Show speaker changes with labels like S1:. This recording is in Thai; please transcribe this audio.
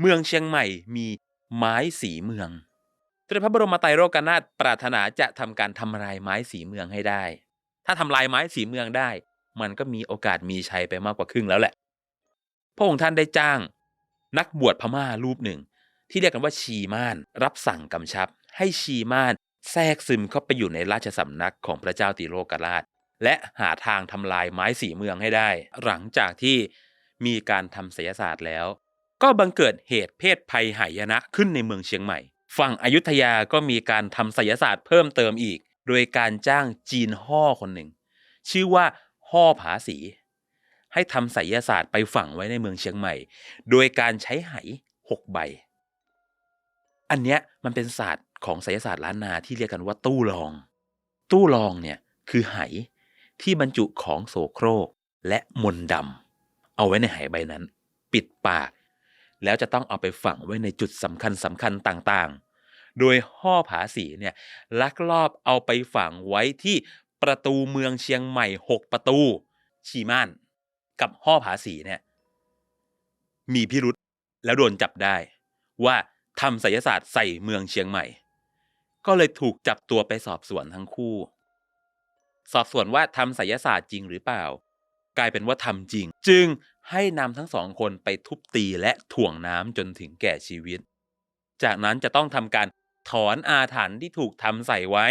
S1: เมืองเชียงใหม่มีไม้สีเมืองสมเด็จพระบรมไตรโลกนาถปรารถนาจะทำการทำลายไม้สีเมืองให้ได้ ถ้าทำลายไม้สีเมืองได้ มันก็มีโอกาสมีชัยไปมากกว่าครึ่งแล้วแหละ พระองค์ท่านได้จ้าง นักบวชพม่ารูปหนึ่ง ที่เรียกกันว่าชีม่าน รับสั่งกำชับ ให้ชีม่านแทรกซึมเข้าไปอยู่ในราชสำนักของพระเจ้าติโลกราช และหาทางทำลายไม้สีเมืองให้ได้ หลังจากที่มีการทำศิลศาสตร์แล้ว ก็บังเกิดเหตุเพศภัยหายนะขึ้นในเมืองเชียงใหม่ ฝั่งอยุธยาก็มีการทำศิลศาสตร์เพิ่มเติมอีก โดยการจ้างจีนห่อคนหนึ่ง ชื่อว่าห่อผาสี ให้ทำไสยศาสตร์ไปฝังไว้ในเมืองเชียงใหม่ โดยการใช้ไหหกใบ อันเนี้ยมันเป็นศาสตร์ของไสยศาสตร์ล้านนาที่เรียกกันว่าตู้รอง ตู้รองเนี่ยคือไหที่บรรจุของโสโครกและมนต์ดำเอาไว้ในไหใบนั้น ปิดปาก แล้วจะต้องเอาไปฝังไว้ในจุดสำคัญสำคัญต่างๆ โดยห่อผาสีเนี่ยลักลอบเอาไปฝังไว้ที่ประตูเมืองเชียงใหม่หกประตู ชีม่าน กับห่อผาสีเนี่ยมีพิรุษแล้วโดนจับได้ ว่าทำไสยศาสตร์ใส่เมืองเชียงใหม่ ก็เลยถูกจับตัวไปสอบสวนทั้งคู่ สอบสวนว่าทำไสยศาสตร์จริงหรือเปล่า กลายเป็นว่าทำจริง จึง ให้นำทั้งสองคนไปทุบตีและถ่วงน้ำจนถึงแก่ชีวิต จากนั้นจะต้องทำการถอนอาถรรพ์ที่ถูกทำใส่ไว้